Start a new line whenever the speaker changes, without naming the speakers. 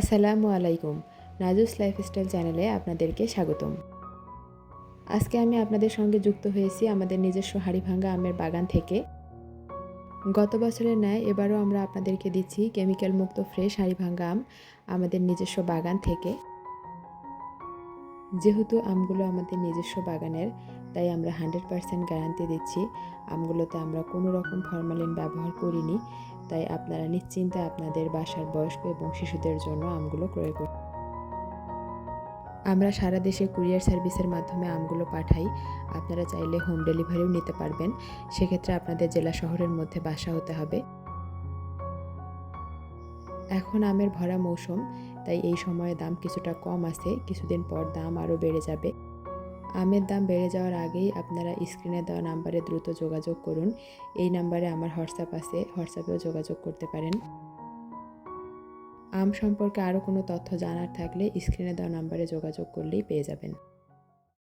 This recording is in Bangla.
আসসালামু আলাইকুম। নাজুস লাইফস্টাইল চ্যানেলে আপনাদেরকে স্বাগতম। আজকে আমি আপনাদের সঙ্গে যুক্ত হয়েছি আমাদের নিজস্ব হাড়িভাঙ্গা আমের বাগান থেকে। গত বছরের ন্যায় এবারও আমরা আপনাদেরকে দিচ্ছি কেমিক্যাল মুক্ত ফ্রেশ হাড়িভাঙ্গা আম আমাদের নিজস্ব বাগান থেকে। যেহেতু আমগুলো আমাদের নিজস্ব বাগানের, তাই আমরা হান্ড্রেড পারসেন্ট গ্যারান্টি দিচ্ছি। আমগুলোতে আমরা কোনো রকম ফরমালিন ব্যবহার করিনি। তাই আপনারা নিশ্চিন্তে আপনাদের বাসার বয়স্ক এবং শিশুদের জন্য আমগুলো ক্রয় করুন আমরা সারা দেশে কুরিয়ার সার্ভিসের মাধ্যমে আমগুলো পাঠাই। আপনারা চাইলে হোম ডেলিভারিও নিতে পারবেন। সেক্ষেত্রে আপনাদের জেলা শহরের মধ্যে বাসা হতে হবে। এখন আমের ভরা মৌসুম, তাই এই সময়ে দাম কিছুটা কম আছে। কিছুদিন পর দাম আরও বেড়ে যাবে। আমের দাম বেড়ে যাওয়ার আগেই আপনারা স্ক্রিনে দেওয়া নাম্বারে দ্রুত যোগাযোগ করুন। এই নাম্বারে আমার হোয়াটসঅ্যাপ আছে, হোয়াটসঅ্যাপেও যোগাযোগ করতে পারেন। আম সম্পর্কে আরও কোনো তথ্য জানার থাকলে স্ক্রিনে দেওয়া নাম্বারে যোগাযোগ করলেই পেয়ে যাবেন।